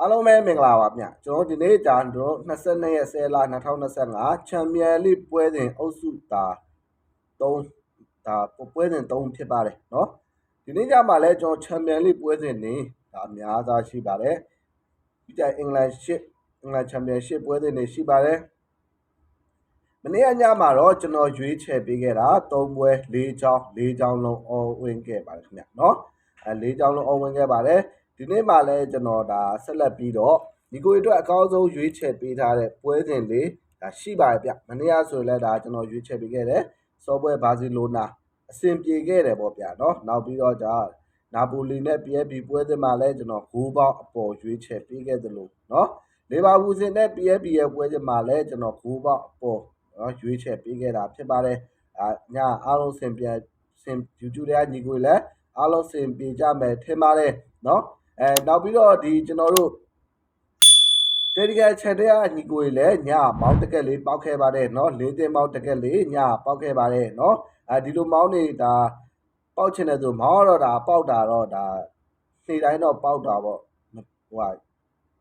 အားလုံးပဲမင်္ဂလာပါဗျကျွန်တော်ဒီနေ့ကြာတို့22ရက်10လ2025ချန်ပီယံလိပွဲစဉ်အုပ်စုတာ3ဒါပွဲစဉ်3ဖြစ်ပါတယ်เนาะဒီနေ့ကြာမှာလဲကျွန်တော်ချန်ပီယံလိပွဲစဉ်နေဒါအများသားရှိပါတယ်ဒီကြအင်္ဂလန်ရှစ်အင်္ဂလန်ချန်ပီယံရှစ်ပွဲစဉ်နေရှိပါတယ်မနေ့ကညမှာတော့ကျွန်တော်ရွေးချယ်ပေးခဲ့တာ3ပွဲ4ချောင်း4ချောင်းလုံးအော်ဝင်ခဲ့ပါတယ်ခင်ဗျเนาะအဲ4ချောင်းလုံးအော်ဝင်ခဲ့ပါတယ် ဒီနေ့မှလည်းကျွန်တော်ဒါဆက်လက်ပြီးတော့ဒီကိုအတွက်အကောင်းဆုံးရွေးချယ်ပေးထားတဲ့ပွဲစဉ်လေးဒါရှိပါရဲ့ဗျမနေ့ကဆိုရင်လည်းဒါကျွန်တော်ရွေးချယ်ပေးခဲ့တယ်စောပွဲဘာစီလိုနာအဆင်ပြေခဲ့တယ်ပေါ့ဗျာเนาะနောက်ပြီးတော့ဒါနာပိုလီနဲ့ PSV ပွဲစဉ်မှာလည်းကျွန်တော်ဂိုးပေါင်းအပေါ်ရွေးချယ်ပေးခဲ့သလိုเนาะလေဘာပူစင်နဲ့ PSV ရဲ့ပွဲစဉ်မှာလည်းကျွန်တော်ဂိုးပေါင်းအပေါ်เนาะရွေးချယ်ပေးခဲ့တာဖြစ်ပါတယ်အာညအားလုံးစင်ပြန်စင် YouTube တွေကညီကိုလည်းအားလုံးစင်ပြေကြမယ်ထင်ပါတယ်เนาะ အဲနောက်ပြီးတော့ဒီကျွန်တော်တို့တေဒီကချက်တဲ့အညီကိုလည်းညမောင်းတကက်လေးပောက်ခဲ့ပါတယ်เนาะလေးသိန်းမောင်းတကက်လေးညပောက်ခဲ့ပါတယ်เนาะအဲဒီလိုမောင်းနေဒါပောက်ချင်တဲ့ဆိုမောင်းတော့ဒါပောက်တာတော့ဒါနေတိုင်းတော့ပောက်တာပေါ့ဟိုဟာ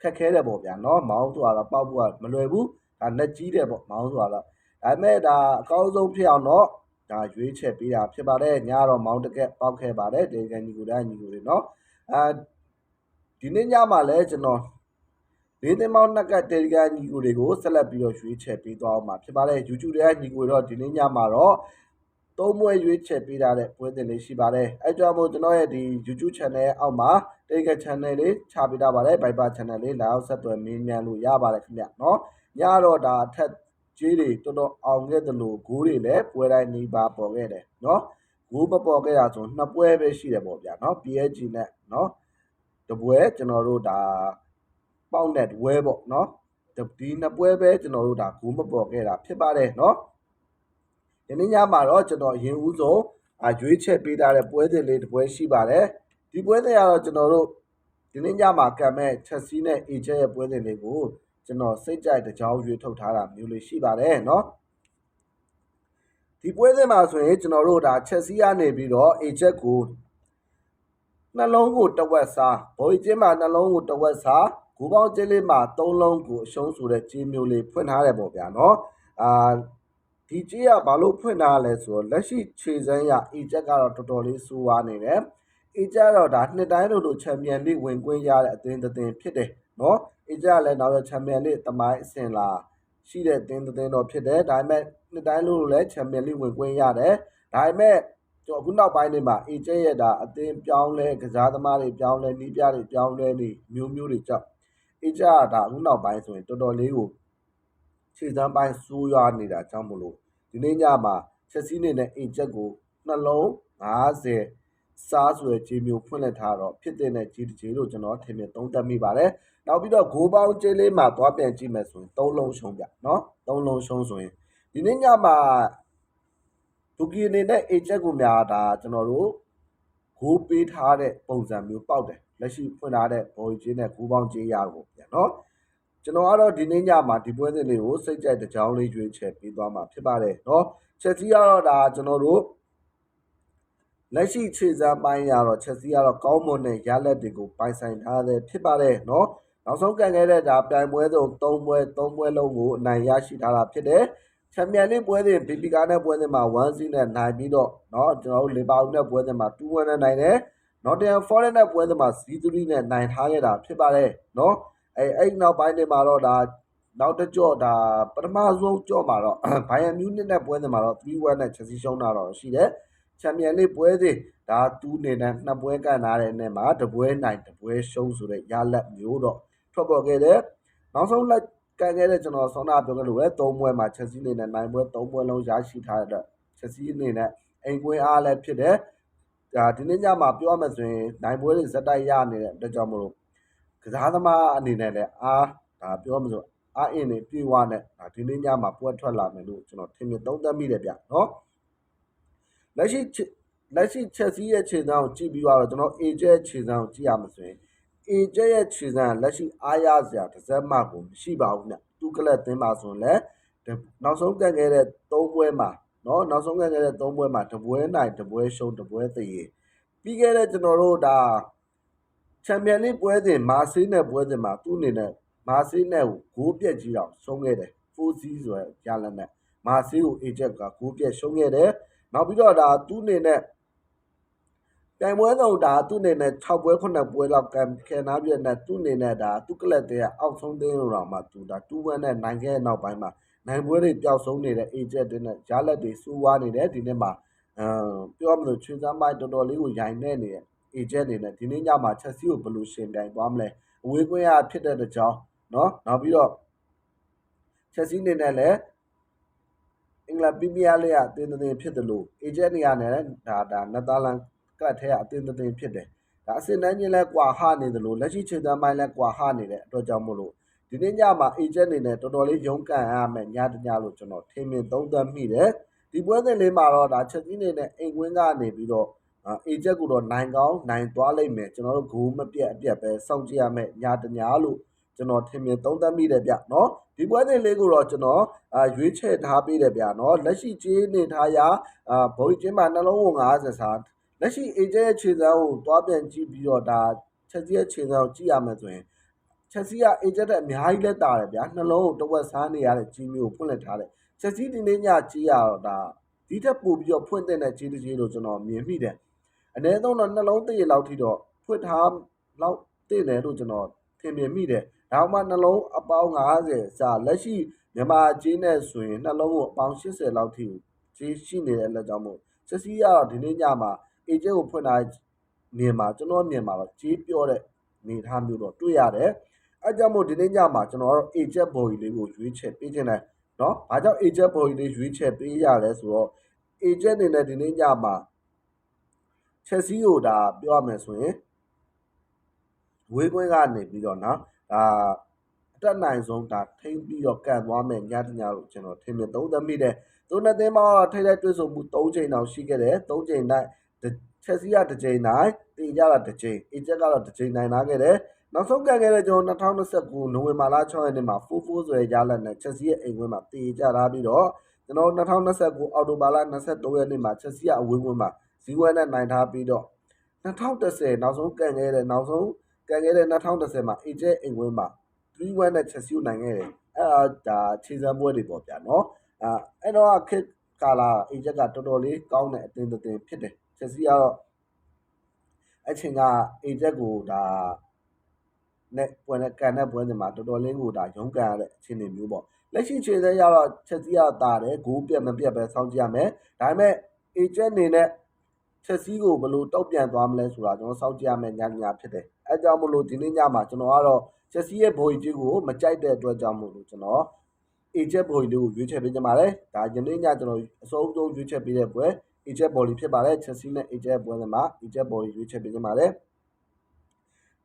ခက်ခဲတယ်ပေါ့ဗျာเนาะမောင်းဆိုတာတော့ပောက်ဖို့ကမလွယ်ဘူးဒါလက်ကြီးတယ်ပေါ့မောင်းဆိုတာတော့ဒါပေမဲ့ဒါအကောင်းဆုံးဖြစ်အောင်တော့ဒါရွေးချက်ပေးတာဖြစ်ပါတယ်ညတော့မောင်းတကက်ပောက်ခဲ့ပါတယ်တေဒီကညီကိုတဲ့ညီကိုတွေเนาะအဲ ဒီနေ့ညမှာလည်းကျွန်တော်လေးသိန်းပေါင်းနှစ်ကတ်တေဒီကာညီကိုတွေကိုဆက်လက်ပြီးတော့ရွေးချယ်ပေးသွားအောင်မှာဖြစ်ပါတယ် YouTube တွေကညီကိုတော့ဒီနေ့ညမှာတော့သုံးမွဲရွေးချယ်ပေးထားတဲ့ပွဲတင်လေးရှိပါတယ်အဲကြောင့်မို့ကျွန်တော်ရဲ့ဒီ YouTube channel ရဲ့အောက်မှာတေဒီကာ channel လေးချပေးထားပါတယ် Viber channel လေးလာရောက်ဆက်သွယ်မင်းမြန်လို့ရပါတယ်ခင်ဗျเนาะညတော့ဒါအထက်ကြီးတွေတော်တော်အောင်ခဲ့တယ်လို့ဂိုးတွေလည်းပွဲတိုင်းနေပါပေါ်ခဲ့တယ်เนาะဂိုးမပေါ်ခဲ့တာဆိုနှစ်ပွဲပဲရှိတယ်ပေါ့ဗျာเนาะ PSG နဲ့เนาะ တပွဲကျွန်တော်တို့ဒါပေါက်နဲ့တပွဲပေါ့နော်ဒီနှစ်ပွဲပဲကျွန်တော်တို့ဒါဂိုးမပေါ်ခဲ့တာဖြစ်ပါတယ်နော်ဒီနေ့ညမှာတော့ကျွန်တော်ရင်ဦးဆုံးအရွေးချက်ပေးထားတဲ့ပွဲစဉ်လေးတစ်ပွဲရှိပါတယ်ဒီပွဲစဉ်ကတော့ကျွန်တော်တို့ဒီနေ့ညမှာကံမဲ့ချက်စီးနဲ့အေချက်ရဲ့ပွဲစဉ်လေးကိုကျွန်တော်စိတ်ကြိုက်တကြောင်ရွေးထုတ်ထားတာမျိုးလေးရှိပါတယ်နော်ဒီပွဲစဉ်မှာဆိုရင်ကျွန်တော်တို့ဒါချက်စီးကနေပြီးတော့အေချက်ကို နှလုံးကိုတဝက်စားဘော်ကြီးကျင်းမှာနှလုံးကိုတဝက်စားဂူပေါင်းကျင်းလေးမှာ၃လုံးကိုအရှုံးဆိုတဲ့ကြေးမျိုးလေးဖွင့်ထားတယ်ပေါ့ဗျာနော်အာဒီကြေးကဘာလို့ဖွင့်ထားလဲဆိုတော့လက်ရှိခြေစမ်းရအေချက်ကတော့တော်တော်လေးစိုးဝါနေတယ်အေချက်တော့ဒါနှစ်တိုင်းလို့လို့ချန်ပီယံလိဝင်ကွင်းရတဲ့အသင်းတစ်ဖြစ်တယ်နော်အေချက်ကလည်းနောက်ရချန်ပီယံလိတမိုင်းအဆင့်လာရှိတဲ့အသင်းတစ်တော့ဖြစ်တယ်ဒါပေမဲ့နှစ်တိုင်းလို့လည်းချန်ပီယံလိဝင်ကွင်းရတယ်ဒါပေမဲ့ ကျွန်တော်အခုနောက်ပိုင်းတွေမှာ agent ရဲ့ဒါအသင်းပြောင်းလဲကစားသမားတွေပြောင်းလဲနှီးပြတွေပြောင်းလဲနေမျိုးမျိုးတွေကြောင့် agent ကဒါအခုနောက်ပိုင်းဆိုရင်တော်တော်လေးကိုခြေစမ်းပိုင်းဆိုးရွားနေတာကြောင့်မလို့ဒီနေ့ညမှာချက်စီးနေတဲ့ agent ကိုနှလုံး90စားဆိုတဲ့ခြေမျိုးဖွင့်လှစ်ထားတော့ဖြစ်တဲ့ခြေတစ်ခြေလို့ကျွန်တော်ထင်မြင်သုံးသပ်မိပါတယ်။နောက်ပြီးတော့ဂိုးပေါင်းခြေလေးမှာသွားပြန်ကြည့်မယ်ဆိုရင်၃လုံးရှုံးပြနော်။၃လုံးရှုံးဆိုရင်ဒီနေ့ညမှာ ဒိုကီအနေနဲ့ agent ကိုများဒါကျွန်တော်တို့ဂိုးပေးထားတဲ့ပုံစံမျိုးပေါက်တယ်လက်ရှိဖွင့်ထားတဲ့ဘော်ဂျင်းနဲ့ဂိုးပေါင်းကြေးရကိုပြန်နော်ကျွန်တော်ကတော့ဒီနေ့ညမှာဒီပွဲစဉ်လေးကိုစိတ်ကြိုက်တကြောင်းလေးရွေးချယ်ပေးသွားမှာဖြစ်ပါတယ်နော်ချက်စီကတော့ဒါကျွန်တော်တို့လက်ရှိခြေစမ်းပိုင်းရတော့ချက်စီကတော့ကောင်းမွန်တဲ့ရလက်တွေကိုပိုင်ဆိုင်ထားတဲ့ဖြစ်ပါတယ်နော်နောက်ဆုံးကန်ခဲ့တဲ့ဒါပြိုင်ပွဲစုံ3ပွဲ3ပွဲလုံးကိုအနိုင်ရရှိထားတာဖြစ်တယ် ချန်ပီယံလိပွဲစဉ်ဘီပီကာနဲ့ပွဲစဉ်မှာ1-0နဲ့နိုင်ပြီးတော့เนาะကျွန်တော်တို့လီဗာပူးနဲ့ပွဲစဉ်မှာ2-1နဲ့နိုင်တယ်နော်တန်ဖော်ရက်နဲ့ပွဲစဉ်မှာ0-3နဲ့နိုင်ထားခဲ့တာဖြစ်ပါတယ်เนาะအဲအဲ့နောက်ပိုင်းတွေမှာတော့ဒါနောက်တစ်ကြော့ဒါပထမဆုံးကြော့မှာတော့ဘိုင်ယန်မြူးနစ်နဲ့ပွဲစဉ်မှာတော့3-1နဲ့ချက်စီရှုံးတာတော့ရှိတယ်ချန်ပီယံလိပွဲစဉ်ဒါတူးနေတဲ့နှစ်ပွဲကန်ထားတဲ့နေ့မှာတပွဲနိုင်တပွဲရှုံးဆိုတဲ့ရလက်မျိုးတော့ထွက်ပေါ်ခဲ့တယ်နောက်ဆုံးလက် ကန်ခဲ့တဲ့ကျွန်တော်ဆောင်းနာပြောခဲ့လို့ပဲ၃ပွဲမှာချက်စီးနေနဲ့နိုင်ပွဲ၃ပွဲလုံးရရှိထားတဲ့ချက်စီးအနေနဲ့အိမ်ကွင်းအားလည်းဖြစ်တယ်ဒါဒီနေ့ညမှာပြောရမယ်ဆိုရင်နိုင်ပွဲတွေဇက်တိုက်ရနေတဲ့အတွက်ကြောင့်မလို့ကစားသမားအနေနဲ့လည်းအားဒါပြောမှဆိုအားအင်းနေပြေဝနဲ့ဒါဒီနေ့ညမှာပွဲထွက်လာမယ်လို့ကျွန်တော်ထင်မြင်သုံးသပ်မိတယ်ဗျနော်လက်ရှိလက်ရှိချက်စီးရဲ့ခြေစမ်းကိုကြည့်ပြီးတော့ကျွန်တော် AJ ခြေစမ်းကိုကြည့်ရမှာဆိုရင် AJ ရဲ့ခြေစမ်းလက်ရှိအားရစရာတစ်စက်မှကိုမရှိပါဘူးဗျသူကလပ်သင်းပါဆိုရင်လည်းနောက်ဆုံးတက်ခဲ့တဲ့၃ပွဲမှာနော်နောက်ဆုံးခဲ့တဲ့၃ပွဲမှာတပွဲနိုင်တပွဲရှုံးတပွဲသေပြီးခဲ့တဲ့ကျွန်တော်တို့ဒါချန်ပီယံလိပွဲစဉ်မာဆေးနဲ့ပွဲစဉ်မှာသူ့အနေနဲ့မာဆေးနဲ့ကိုဂိုးပြက်ကြီးအောင်ရှုံးခဲ့တယ်4 0ဆိုရယ်ရလက်နဲ့မာဆေးကိုအေဂျက်ကဂိုးပြက်ရှုံးခဲ့တယ်နောက်ပြီးတော့ဒါသူ့အနေနဲ့ ပြိုင်ပွဲဆုံးဒါသူ့အနေနဲ့6ပွဲ9ပွဲလောက်ကံခဲနာပြည့်နဲ့သူ့အနေနဲ့ဒါသူ့ကလပ်တဲ့အောက်ဆုံးသင်းရောမှာသူဒါ2-1နဲ့နိုင်ခဲ့တဲ့နောက်ပိုင်းမှာနိုင်ပွဲတွေပျောက်ဆုံးနေတဲ့ agent တွေနဲ့ဂျာလက်တွေစူးဝါးနေတယ်ဒီနေ့မှာအမ်ပြောမလို့ချွေးစမ်းပိုင်းတော်တော်လေးကိုရိုင်နေနေတဲ့ agent တွေနဲ့ဒီနေ့ညမှာချက်စီကိုဘယ်လိုရှင်ပြိုင်သွားမလဲအဝေးကွင်းရဖြစ်တဲ့တကြောင်เนาะနောက်ပြီးတော့ချက်စီနေနဲ့လည်းအင်္ဂလန်ပရီးမီးယားလိအတင်းတင်းဖြစ်တယ်လို့ agent တွေကနေဒါဒါနက်သာလန် ကတ်ထဲကအတင်းတင်းဖြစ်တယ်ဒါအစစ်တမ်းချင်းလဲကွာဟနေတယ်လို့လက်ရှိခြေတမ်းပိုင်းလဲကွာဟနေတဲ့အတွက်ကြောင့်မို့လို့ဒီနေ့ညမှာ agent အနေနဲ့တော်တော်လေးရုန်းကန်ရမယ်ညတညလို့ကျွန်တော်ထင်မြင်သုံးသပ်မိတယ်ဒီပွဲစဉ်လေးမှာတော့ဒါချက်ကြီးနေနဲ့အိမ်ကွင်းကနေပြီးတော့အေဂျက်ကတော့နိုင်ကောင်းနိုင်သွားလိမ့်မယ်ကျွန်တော်တို့ဂိုးမပြတ်အပြတ်ပဲစောင့်ကြည့်ရမယ်ညတညလို့ကျွန်တော်ထင်မြင်သုံးသပ်မိတယ်ဗျနော်ဒီပွဲစဉ်လေးကိုတော့ကျွန်တော်အာရွေးချယ်ထားပေးတယ်ဗျနော်လက်ရှိကြီးနေထားရာအာဘိုးကြီးမှာနှလုံးဝ50စာထ လက်ရှိအေဂျက်ရဲ့ခြေစမ်းကိုတွားပြန်ကြည့်ပြီးတော့ဒါချက်ကြီးရဲ့ခြေစမ်းကိုကြည့်ရမယ်ဆိုရင်ချက်စီကအေဂျက်တဲ့အများကြီးလက်တာတယ်ဗျာနှလုံးကိုတဝက်စားနေရတဲ့ကြီးမျိုးကိုဖွင့်လက်ထားတယ်ချက်စီဒီနေ့ညကြီးရတော့ဒါဒီထက်ပိုပြီးတော့ဖွင့်တဲ့ကြီးတစ်ကြီးလို့ကျွန်တော်မြင်မိတယ်အနည်းဆုံးတော့နှလုံးတရလောက်ထိတော့ဖွင့်ထားလောက်တင့်တယ်လို့ကျွန်တော်ထင်မြင်မိတယ်ဒါမှနှလုံးအပေါင်း90စာလက်ရှိမြန်မာကြီးနဲ့ဆိုရင်နှလုံးကိုအပေါင်း80လောက်ထိကြီးရှိနေတဲ့လက်ကြောင့်မို့ချက်စီကတော့ဒီနေ့ညမှာ အေဂျက်ကိုဖွင့်ထားမြင်မှာကျွန်တော်မြင်မှာတော့ကြီးပြောတဲ့နေထားမျိုးတော့တွေ့ရတယ်အဲကြောင့်မို့ဒီနေ့ညမှာကျွန်တော်ကတော့ agent body လေးကိုရွေးချယ်ပေးခြင်းတယ်เนาะဘာကြောင့် agent body လေးရွေးချယ်ပေးရလဲဆိုတော့ agent အနေနဲ့ဒီနေ့ညမှာ Chelsea ကိုဒါပြောရမယ်ဆိုရင်ဝေးကွင်းကနေပြီးတော့เนาะဒါအတက်နိုင်ဆုံးဒါထိမ့်ပြီးတော့ကန်သွားမယ်ညတညလို့ကျွန်တော်ထင်မြင်သုံးသပ်မိတယ်သူနှစ်သင်းမှာထိတဲ့တွေ့ဆုံမှု၃ချိန်တောင်ရှိခဲ့တယ်၃ချိန်တိုင်း ချက်စီကတစ်ချိန်တိုင်းတင်ကြတာတစ်ချိန်အေဂျက်ကတော့တစ်ချိန်နိုင်လာခဲ့တယ်နောက်ဆုံးကန်ခဲ့တဲ့ကျွန်တော်2029နိုဝင်ဘာလ6ရက်နေ့မှာ44ဆိုရရလက်နဲ့ချက်စီရဲ့အိမ်ဝင်းမှာတည်ကြတာပြီးတော့ကျွန်တော်2029အောက်တိုဘာလ23ရက်နေ့မှာချက်စီကအဝင်းဝင်းမှာဇီဝဲနဲ့နိုင်ထားပြီးတော့2010နောက်ဆုံးကန်ခဲ့တဲ့နောက်ဆုံးကန်ခဲ့တဲ့2010မှာ AJ အိမ်ဝင်းမှာ3-1နဲ့ချက်စီကိုနိုင်ခဲ့တယ်အဲ့ဒါဒါခြေစမ်းပွဲတွေပေါ့ဗျာနော်အဲအဲ့တော့ခစ်ကာလာ AJ ကတော်တော်လေးကောင်းတဲ့အတင်းအတင်းဖြစ်တယ် ချက်စီကတော့အချိန်က AJ ကိုဒါနဲ့ပွဲနဲ့ကန်တဲ့ပွဲတွေမှာတော်တော်လေးကိုဒါရုန်းကန်ရတဲ့အခြေအနေမျိုးပေါ့လက်ရှိခြေသေးရတော့ချက်စီရတာတယ်ဂိုးပြတ်မပြတ်ပဲစောင့်ကြည့်ရမယ်ဒါပေမဲ့ agent အနေနဲ့ချက်စီကိုဘယ်လိုတောက်ပြန်သွားမလဲဆိုတာကျွန်တော်စောင့်ကြည့်ရမယ်ညညဖြစ်တယ်အဲကြောင့်မလို့ဒီနေ့ညမှာကျွန်တော်ကတော့ချက်စီရဲ့ဘိုးကြီးကိုမကြိုက်တဲ့အတွက်ကြောင့်မို့လို့ကျွန်တော် agent ဘိုးကြီးကိုရွေးချယ်ပေးကြပါတယ်ဒါယနေ့ညကျွန်တော်အစိုးအုံရွေးချယ်ပေးတဲ့ပွဲ agent ဘော်လီဖြစ်ပါတယ်ချက်စီနဲ့ agent ပွဲမှာ agent ဘော်လီရွေးချယ်ပေးကြပါတယ်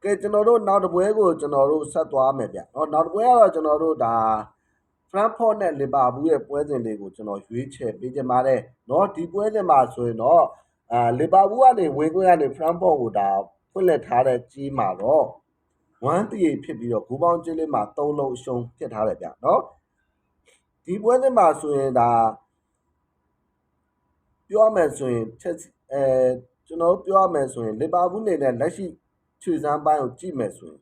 ကဲကျွန်တော်တို့နောက်တစ်ပွဲကိုကျွန်တော်တို့ဆက်သွားမယ်ဗျ။เนาะနောက်တစ်ပွဲကတော့ကျွန်တော်တို့ဒါ Frankfurt နဲ့ Liverpool ရဲ့ပွဲစဉ်လေးကိုကျွန်တော်ရွေးချယ်ပေးကြပါတယ်။เนาะဒီပွဲစဉ်မှာဆိုရင်တော့အာ Liverpool ကနေဝင်ခွင့်ကနေ Frankfurt ကိုဒါဖွင့်လှစ်ထားတဲ့ကြီးမှာတော့1တရီဖြစ်ပြီးတော့ဂူပေါင်းကျင်းလေးမှာ3လုံးအရှုံးဖြစ်ထားတယ်ဗျ။เนาะဒီပွဲစဉ်မှာဆိုရင်ဒါ ပြောရမယ်ဆိုရင်ချက်အဲကျွန်တော်ပြောရမယ်ဆိုရင် Liverpool နေနဲ့လက်ရှိခြေစမ်းပိုင်းကိုကြည့်မယ်ဆိုရင်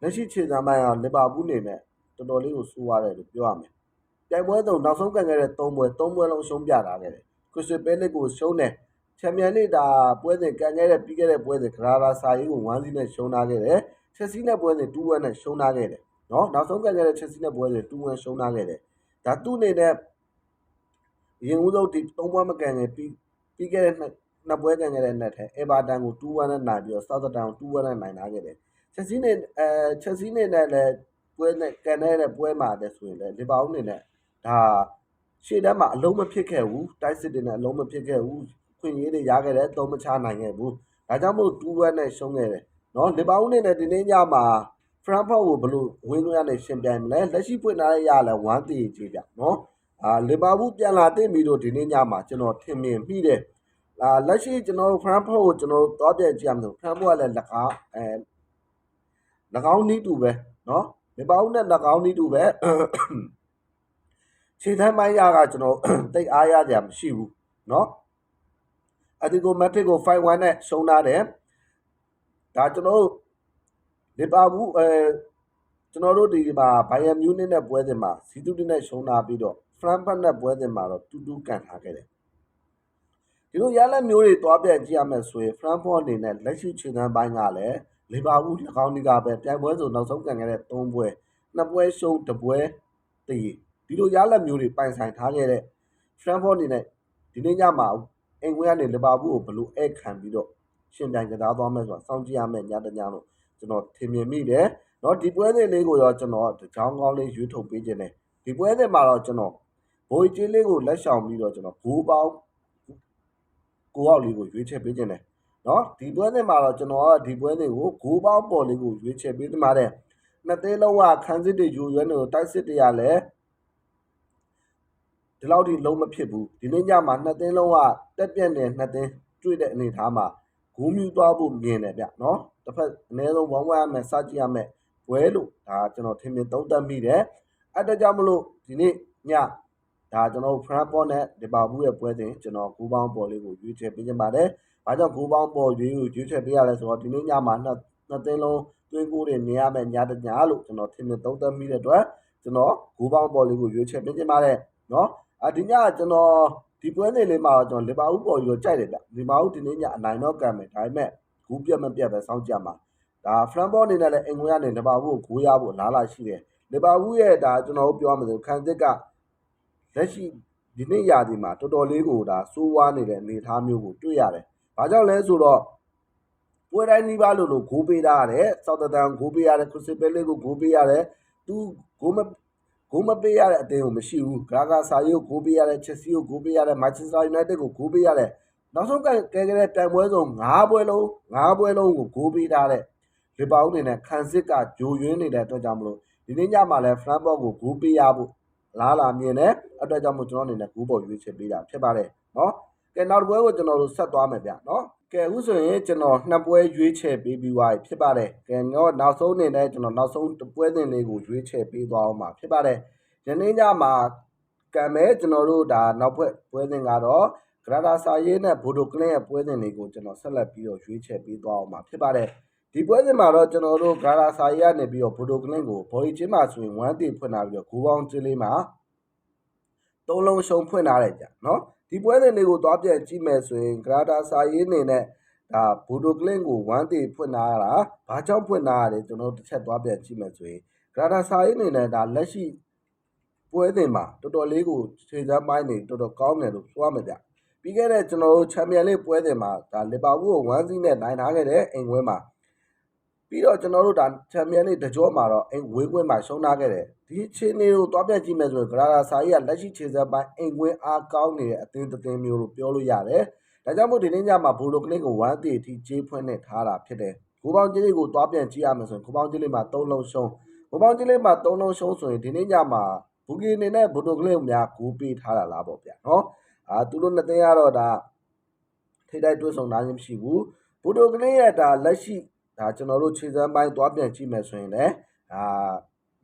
လက်ရှိခြေစမ်းပိုင်းကလီဗာပူးနေနဲ့တော်တော်လေးကိုဆိုးရတယ်လို့ပြောရမယ်။ပြိုင်ပွဲတုံနောက်ဆုံးကန်ခဲ့တဲ့၃ပွဲ၃ပွဲလုံးရှုံးပြထားခဲ့တယ်။ခရစ်စတယ်ပဲလစ်ကိုရှုံးတယ်။ချန်ပီယံလိဒါပွဲစဉ်ကန်ခဲ့တဲ့ပြီးခဲ့တဲ့ပွဲစဉ်ဂရာရာစာရေးကို1စီနဲ့ရှုံးထားခဲ့တယ်။ချက်စီနဲ့ပွဲစဉ်2-1နဲ့ရှုံးထားခဲ့တယ်။နော်နောက်ဆုံးကန်ခဲ့တဲ့ချက်စီနဲ့ပွဲစဉ်2-1ရှုံးထားခဲ့တယ်။ဒါသူ့အနေနဲ့ ရင်ဦးဆုံးဒီ၃ပွဲမကန်ခင်ပြီးပြီးခဲ့တဲ့နှစ်ပွဲကန်ခဲ့တဲ့ net ထဲအေဗာတန်ကို2-1နဲ့နိုင်ပြီးတော့ Southampton ကို2-1နဲ့နိုင်လာခဲ့တယ်ချက်စီနဲ့အဲချက်စီနဲ့လည်းပွဲနဲ့ကန်တဲ့ပွဲမှာတဲ့ဆိုရင်လည်းလီဗာပူးနေနဲ့ဒါရှေ့တန်းမှာအလုံးမဖြစ်ခဲ့ဘူးတိုက်စစ်တွေနဲ့အလုံးမဖြစ်ခဲ့ဘူးခွင့်ရေးတွေရခဲ့တယ်သုံးမချနိုင်ခဲ့ဘူးဒါကြောင့်မို့2-1နဲ့ရှုံးခဲ့တယ်နော်လီဗာပူးနေနဲ့ဒီနေ့ညမှာဖရန့်ဖို့ကိုဘလို့ဝင်းလို့ရနေရှင်ပြိုင်မလဲလက်ရှိပွင့်ထားရရလဲ1တီကြီးပြနော် အာလီဗာပူးပြန်လာတင်ပြီးတော့ဒီနေ့ညမှာကျွန်တော်ထင်မြင်မိတယ်အာလက်ရှိကျွန်တော်ဖရန်ဖို့ကိုကျွန်တော်သွားပြန်ကြည့်ရမယ်ဖရန်ဖို့ကလည်း၎င်းအဲ၎င်းနီးတူပဲနော်လီဗာပူးနဲ့၎င်းနီးတူပဲခြေထိုင်းပိုင်းရကကျွန်တော်တိတ်အားရကြမရှိဘူးနော်အဒီကိုမက်ထရစ်ကို5-1နဲ့ရှုံးထားတယ်ဒါကျွန်တော်လီဗာပူးအဲကျွန်တော်တို့ဒီမှာဘိုင်ယန်မြူးနစ်နဲ့ပွဲစဉ်မှာစီတူးတင်နဲ့ရှုံးထားပြီးတော့ န်ဖတ်နဲ့ပွဲစဉ်မှာတော့တူတူကန်ထားခဲ့တယ်ဒီလိုရလက်မျိုးတွေတွားပြန်ကြည့်ရမယ်ဆိုရင်ဖရန်ဖို့အနေနဲ့လက်ရှိခြေနှမ်းပိုင်းကလည်းလီဗာပူး၎င်းဒီကပဲပြိုင်ပွဲဆိုနောက်ဆုံးကန်ခဲ့တဲ့၃ပွဲနှစ်ပွဲရှုံးတစ်ပွဲတည်ဒီလိုရလက်မျိုးတွေပိုင်ဆိုင်ထားခဲ့တဲ့ဖရန်ဖို့အနေနဲ့ဒီနေ့ညမှာအိမ်ဝဲကနေလီဗာပူးကိုဘလို့ဧည့်ခံပြီးတော့ရှင်ပြိုင်ကစားသွားမယ်ဆိုတာစောင့်ကြည့်ရမယ်ညတညလို့ကျွန်တော်ထင်မြင်မိတယ်เนาะဒီပွဲစဉ်လေးကိုတော့ကျွန်တော်တကြောင်းကောင်းလေးရွေးထုတ်ပေးခြင်းတယ်ဒီပွဲစဉ်မှာတော့ကျွန်တော် ဗိုလ်ကြီးလေးကိုလက်ဆောင်ပြီးတော့ကျွန်တော်ဂိုးပေါင်းကိုရောက်လေးကိုရွေးချယ်ပေးခြင်းတယ်နော်ဒီပွဲစဉ်မှာတော့ကျွန်တော်ကဒီပွဲစဉ်ကိုဂိုးပေါင်းပေါ်လေးကိုရွေးချယ်ပေးသမားတဲ့နှစ်သေးလုံးကခန်းစစ်တွေယူရွေးနေလို့တိုက်စစ်တွေကလည်းဒီလောက်ထိလုံးမဖြစ်ဘူးဒီနေ့ညမှာနှစ်သင်းလုံးကတက်ပြက်နေနှစ်သင်းတွေ့တဲ့အနေထားမှာဂူးမြူသွားဖို့မြင်တယ်ဗျနော်တစ်ဖက်အနည်းဆုံးဝမ်းဝမ်းရမယ်စကြည့်ရမယ်ဘွဲလို့ဒါကျွန်တော်ထင်မြင်သုံးသပ်မိတယ်အဲ့ဒါကြောင့်မလို့ဒီနေ့ည ဒါကျွန်တော်ဖရန်ပေါ်နဲ့ဒီပါဘူးရဲ့ပွဲစဉ်ကျွန်တော်ဂိုးပေါင်းပေါ်လေးကိုရွေးချယ်ပေးခြင်းပါတယ်။ဘာကြောင့်ဂိုးပေါင်းပေါ်ရွေးကိုရွေးချယ်ပေးရလဲဆိုတော့ဒီနေ့ညမှာနှစ်နှစ်သိန်းလုံးသွင်းကိုတွေမြင်ရမယ်ညတညလို့ကျွန်တော်ထင်မြင်သုံးသပ်မိတဲ့အတွက်ကျွန်တော်ဂိုးပေါင်းပေါ်လေးကိုရွေးချယ်ပေးခြင်းပါတယ်နော်။အဒီညကျွန်တော်ဒီပွဲစဉ်လေးမှာတော့ကျွန်တော်လီဗာပူးပေါ်ရွေးကြိုက်တယ်ဗျ။လီဗာပူးဒီနေ့ညအနိုင်တော့ကံမယ်ဒါပေမဲ့ဂူးပြတ်မပြတ်ပဲစောင့်ကြမှာဒါဖရန်ဘောအနေနဲ့လည်းအင်ကွေးကနေလီဗာပူးကိုဂိုးရဖို့လားလာရှိတယ်လီဗာပူးရဲ့ဒါကျွန်တော်တို့ပြောရမယ်ဆိုခံစစ်က လက်ရှိဒီနေ့ရာဒီမှာတော်တော်လေးကိုဒါစိုးဝါးနေတဲ့အနေအထားမျိုးကိုတွေ့ရတယ်။ဘာကြောင့်လဲဆိုတော့ပွဲတိုင်းနီးပါးလို့လို့ဂိုးပေးတာရတယ်။ဆောက်တတန်ဂိုးပေးရတယ်ခရစ်စပယ်လေးကိုဂိုးပေးရတယ်။သူဂိုးမဂိုးမပေးရတဲ့အတင်းကိုမရှိဘူး။ဂါဂါဆာယိုဂိုးပေးရတယ်ချက်စီကိုဂိုးပေးရတယ်မန်ချက်စတာယူနိုက်တက်ကိုဂိုးပေးရတယ်။နောက်ဆုံးကဲကဲကဲပြိုင်ပွဲဆုံး၅ပွဲလုံး၅ပွဲလုံးကိုဂိုးပေးထားတဲ့လီဗာပူးအနေနဲ့ခံစစ်ကဂျိုယွင်းနေတဲ့အတွက်ကြောင့်မလို့ဒီနေ့ညမှာလည်းဖရန်ဘော့ကိုဂိုးပေးရဖို့ လားလာမြင်တဲ့အတွက်ကြောင့်မို့ကျွန်တော်အနေနဲ့ဂိုးပေါ်ရွေးချယ်ပေးတာဖြစ်ပါတယ်နော်ကဲနောက်တစ်ပွဲကိုကျွန်တော်တို့ဆက်သွားမယ်ဗျနော်ကဲအခုဆိုရင်ကျွန်တော်နှစ်ပွဲရွေးချယ်ပေးပြီးသွားပြီဖြစ်ပါတယ်ကဲတော့နောက်ဆုံးအနေနဲ့ကျွန်တော်နောက်ဆုံးပွဲစဉ်လေးကိုရွေးချယ်ပေးသွားအောင်ပါဖြစ်ပါတယ်ယနေ့ညမှာကံမဲ့ကျွန်တော်တို့ဒါနောက်ပွဲပွဲစဉ်ကတော့ဂရဒါဆာရေးနဲ့ဘိုဒိုကလင်းရဲ့ပွဲစဉ်တွေကိုကျွန်တော်ဆက်လက်ပြီးတော့ရွေးချယ်ပေးသွားအောင်ပါဖြစ်ပါတယ် ဒီပွဲစဉ်မှာတော့ကျွန်တော်တို့ဂါရာဆာရီကနေပြီးတော့ဘိုဒိုကလင်းကိုဘော်ရီချင်းမှာဆိုရင်1တေဖွင့်လာပြီးတော့ဂိုးပေါင်းချင်းလေးမှာသုံးလုံးရှုံးဖွင့်လာတယ်ကြာနော်ဒီပွဲစဉ်လေးကိုသွားပြန်ကြည့်မယ်ဆိုရင်ဂါရာဆာရီအနေနဲ့ဒါဘိုဒိုကလင်းကို1တေဖွင့်လာတာဘာကြောင့်ဖွင့်လာရလဲကျွန်တော်တစ်ချက်သွားပြန်ကြည့်မယ်ဆိုရင်ဂါရာဆာရီအနေနဲ့ဒါလက်ရှိပွဲစဉ်မှာတော်တော်လေးကိုခြေစမ်းပိုင်းနေတော်တော်ကောင်းတယ်လို့ဆိုရမယ်ဗျပြီးခဲ့တဲ့ကျွန်တော်တို့ချန်ပီယံလိပွဲစဉ်မှာဒါလီဗာပူးကို1စီးနဲ့နိုင်ထားခဲ့တဲ့အိမ်ဝဲမှာ ပြီးတော့ကျွန်တော်တို့ဒါချန်ပီယံလိတကြောမှာတော့အိမ်ဝင်းကွင်းမှာရှုံးထားခဲ့တယ်ဒီအခြေအနေကိုတွားပြကြည့်မယ်ဆိုရင်ဂရာရာစာကြီးကလက်ရှိခြေစပ်ပိုင်းအိမ်ကွင်းအားကောင်းနေတဲ့အသင်းတစ်သင်းမျိုးလို့ပြောလို့ရတယ်ဒါကြောင့်မို့ဒီနေ့ညမှာဘိုလိုကလစ်ကို1တီအထိကြေးဖွင့်နေထားတာဖြစ်တယ်ကိုပေါင်းကြီးလေးကိုတွားပြန်ကြည့်ရမယ်ဆိုရင်ကိုပေါင်းကြီးလေးမှာ3လုံးရှုံးကိုပေါင်းကြီးလေးမှာ3လုံးရှုံးဆိုရင်ဒီနေ့ညမှာဘူဂီအနေနဲ့ဘိုလိုကလစ်ကိုများဂိုးပေးထားတာလားပေါ့ဗျာနော်အာသူတို့နှစ်သင်းကတော့ဒါထိတိုက်တွဲဆောင်ထားခြင်းမရှိဘူးဘိုလိုကလစ်ရဲ့ဒါလက်ရှိ ဒါကျွန်တော်တို့ခြေစမ်းပိုင်းသွားပြန်ကြည့်မယ်ဆိုရင်လည်းဒါ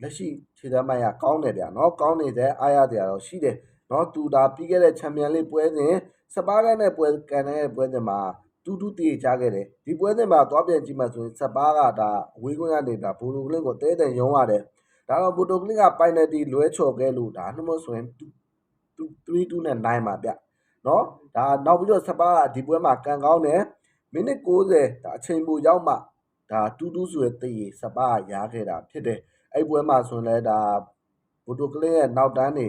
လက်ရှိခြေစမ်းပိုင်းကကောင်းတယ်ဗျာနော်ကောင်းနေတဲ့အားရတရားတော့ရှိတယ်နော်သူဒါပြီးခဲ့တဲ့ချန်ပီယံလိပွဲစဉ်စပါးကနဲ့ပွဲကန်တဲ့ပွဲစဉ်မှာတူတူတည်ကြခဲ့တယ်ဒီပွဲစဉ်မှာသွားပြန်ကြည့်မှဆိုရင်စပါးကဒါဝေးခွင့်ကနေဒါဘူလိုကလင်းကိုတဲတဲ့ရုံးရတယ်ဒါတော့ဘူတိုကလင်းကပိုင်နယ်တီလွဲချော်ခဲ့လို့ဒါနှမဆိုရင်3-2နဲ့9ပါဗျနော်ဒါနောက်ပြီးတော့စပါးကဒီပွဲမှာကန်ကောင်းတယ်မိနစ်60ဒါအချိန်ပိုရောက်မှ ဒါတူးတူးဆိုတဲ့တည်စပါးရားခဲ့တာဖြစ်တယ်အဲ့ပွဲမှာဆိုရင်လည်းဒါဘိုတိုကလင်းရဲ့နောက်တန်းနေ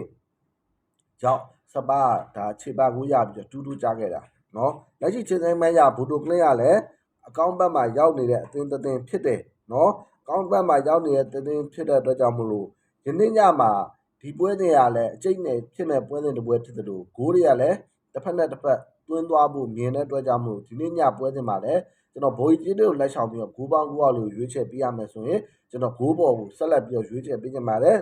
ကြောင့်စပါးဒါခြေပါကိုရပြီးတူးတူးကြားခဲ့တာနော်လက်ရှိချင်းဆိုင်မရဘိုတိုကလင်းကလည်းအကောင့်ဘက်မှာရောက်နေတဲ့အသင်းသင်းဖြစ်တယ်နော်အကောင့်ဘက်မှာရောက်နေတဲ့သင်းဖြစ်တဲ့အတွက်ကြောင့်မလို့ယနေ့ညမှာဒီပွဲတွေကလည်းအကျိတ်နဲ့ဖြစ်မဲ့ပွဲစဉ်တစ်ပွဲဖြစ်တယ်လို့ဂိုးတွေကလည်းတစ်ဖက်နဲ့တစ်ဖက် တွင်းသွားဖို့မြင်တဲ့အတွက်ကြောင့်မို့ဒီနေ့ညပွဲစဉ်မှာလည်းကျွန်တော်ဘိုးကြီးတွေကိုလက်ဆောင်ပြီးတော့ဂိုးပေါင်းဂိုးအောင်လို့ရွေးချယ်ပေးရမယ်ဆိုရင်ကျွန်တော်ဂိုးပေါ်ကိုဆက်လက်ပြီးတော့ရွေးချယ်ပေးကြပါတယ်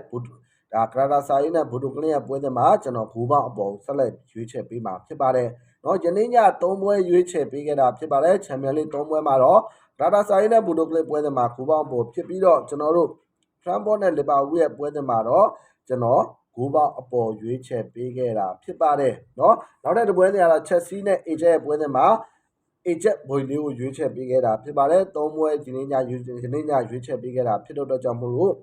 ဒါကရာတာစာရေးနဲ့ဘိုဒိုကလင်းရဲ့ပွဲစဉ်မှာကျွန်တော်ဂိုးပေါင်းအပေါ်ဆက်လက်ရွေးချယ်ပေးမှာဖြစ်ပါတယ်။နော်ယနေ့ည၃ပွဲရွေးချယ်ပေးခဲ့တာဖြစ်ပါတယ်။ချန်ပီယံလိ၃ပွဲမှာတော့ကရာတာစာရေးနဲ့ဘိုဒိုကလင်းပွဲစဉ်မှာဂိုးပေါင်းအပေါ်ဖြစ်ပြီးတော့ကျွန်တော်တို့ထရမ်ဘော့နဲ့လီဗာပူးရဲ့ပွဲစဉ်မှာတော့ကျွန်တော် ဂိုးပေါက်အပေါ်ရွေးချယ်ပေးခဲ့တာဖြစ်ပါတယ်เนาะနောက်တဲ့တပွဲစဉ်ကတော့ချက်စီနဲ့အေဂျဲရဲ့ပွဲစဉ်မှာ အေဂျက်ဘွေလေးကိုရွေးချယ်ပေးခဲ့တာဖြစ်ပါတယ်သုံးပွဲဒီနေ့ညရွေးဒီနေ့ညရွေးချယ်ပေးခဲ့တာဖြစ်တဲ့အတွက်ကြောင့်မို့လို့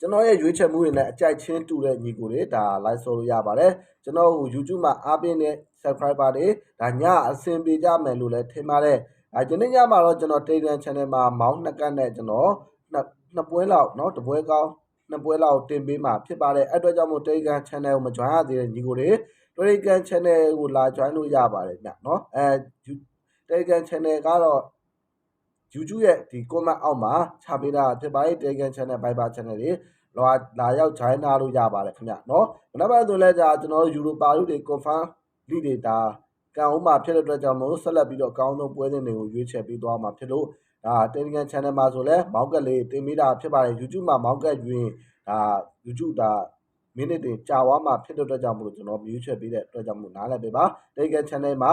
ကျွန်တော်ရဲ့ရွေးချယ်မှုတွေနဲ့အကြိုက်ချင်းတူတဲ့ညီကိုတွေဒါ like ဆိုလို့ရပါတယ်ကျွန်တော်ကို YouTube မှာအားပေးတဲ့ subscriber တွေဒါညအဆင်ပြေကြမယ်လို့လည်းထင်ပါတယ်အဲဒီနေ့ညမှာတော့ကျွန်တော် Telegram channel မှာမောင်းနှစ်ကတ်နဲ့ကျွန်တော်နှစ်နှစ်ပွဲလောက်เนาะတပွဲကောင်း နှစ်ပွဲလောက်တင်ပေးမှာဖြစ်ပါတယ်အဲ့အတွက်ကြောင့်မို့ Telegram channel ကိုမ join ရသေးတဲ့ညီကိုတွေ Telegram channel ကိုလာ join လို့ရပါတယ်ညเนาะအဲ Telegram channel ကတော့ YouTube ရဲ့ဒီ comment အောက်မှာချပေးတာဖြစ်ပါတယ် Telegram channel Viber channel တွေလာလာရောက် join လာလို့ရပါတယ်ခင်ဗျเนาะမနက်ဖြန်ဆိုလဲကြာကျွန်တော်တို့ Europa လူတွေ confirm လိတွေဒါကံဦးမှာဖြစ်တဲ့အတွက်ကြောင့်မို့ဆက်လက်ပြီးတော့အကောင်းဆုံးပွဲစဉ်တွေကိုရွေးချယ်ပေးသွားမှာဖြစ်လို့ ဒါ Telegram channel မှာဆိုလဲမောင်းကက်လေးတင်ပေးတာဖြစ်ပါတယ် YouTube မှာမောင်းကက်ယူရင်ဒါ YouTube ဒါမိနစ်တွေကြာသွားမှဖြစ်တဲ့အတွက်ကြောင့်မလို့ကျွန်တော်မြူးချက်ပေးတဲ့အတွက်ကြောင့်မလို့နားလည်ပေးပါ Telegram channel မှာ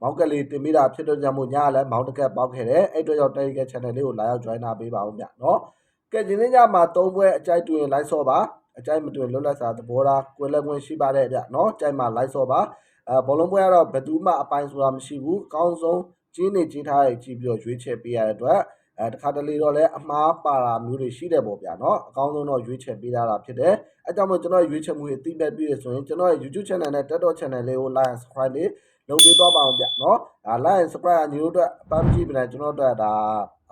မောင်းကက်လေးတင်ပေးတာဖြစ်တဲ့ကြောင့်မို့ညလည်းမောင်းတကက်ပေါက်ခဲ့တယ်အဲ့အတွက်ကြောင့် Telegram channel လေးကိုလာရောက် join လာပေးပါဦးဗျနော်ကဲဒီနေ့ညမှာ၃ပွဲအကြိုက်တွင် live ဆော့ပါအကြိုက်မတွင်လွတ်လပ်စာသဘောထားကွယ်လက်ခွင့်ရှိပါတယ်ဗျနော်ကြိုက်မှာ live ဆော့ပါအဲဘောလုံးပွဲကတော့ဘယ်သူမှအပိုင်းဆိုတာမရှိဘူးအကောင်းဆုံး ကြီးနေကြီးထားရဲ့ကြည့်ပြီးတော့ရွေးချယ်ပေးရတဲ့အတွက်အဲတခါတလေတော့လည်းအမှားပါတာမျိုးတွေရှိတယ်ပေါ့ဗျာနော်အကောင်းဆုံးတော့ရွေးချယ်ပေးရတာဖြစ်တယ်အဲကြောင့်မို့ကျွန်တော်ရွေးချယ်မှုတွေအသိမဲ့ပြည့်ရဆိုရင်ကျွန်တော်ရဲ့ YouTube channel နဲ့ TikTok channel လေးကို like and subscribe လေးလုပ်ပေးတော့ပါအောင်ဗျာနော်ဒါ like and subscribe ကညီတို့အတွက်အပမ်းကြည့်ပြန်တယ်ကျွန်တော်တို့ဒါ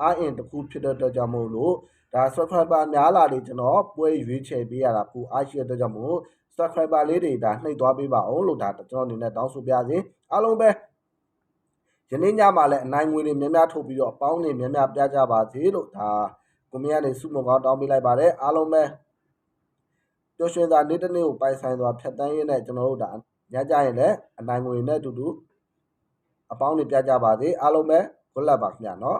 အာအင်တစ်ခုဖြစ်တဲ့အတွက်ကြောင့်မို့လို့ဒါ subscriber များလာလေကျွန်တော်ပွဲရွေးချယ်ပေးရတာပူအားရှိတဲ့အတွက်ကြောင့်မို့ subscriber လေးတွေဒါနှိပ်သွားပေးပါအောင်လို့ဒါကျွန်တော်အနေနဲ့တောင်းဆိုပြစေအားလုံးပဲ ယနေ့ညမှာလည်းအနိုင်ငွေတွေများများထုတ်ပြီးတော့အပေါင်းတွေများများပြကြပါစေလို့ဒါကိုမင်းကနေစုမကောင်းတောင်းပေးလိုက်ပါတယ်အားလုံးပဲပျော်ရွှင်စွာနေ့တစ်နေ့ကိုပိုင်ဆိုင်စွာဖြတ်တန်းရင်းနဲ့ကျွန်တော်တို့ဒါညကြရင်လည်းအနိုင်ငွေနဲ့အတူတူအပေါင်းတွေပြကြပါစေအားလုံးပဲ good luck ပါခင်ဗျာနော်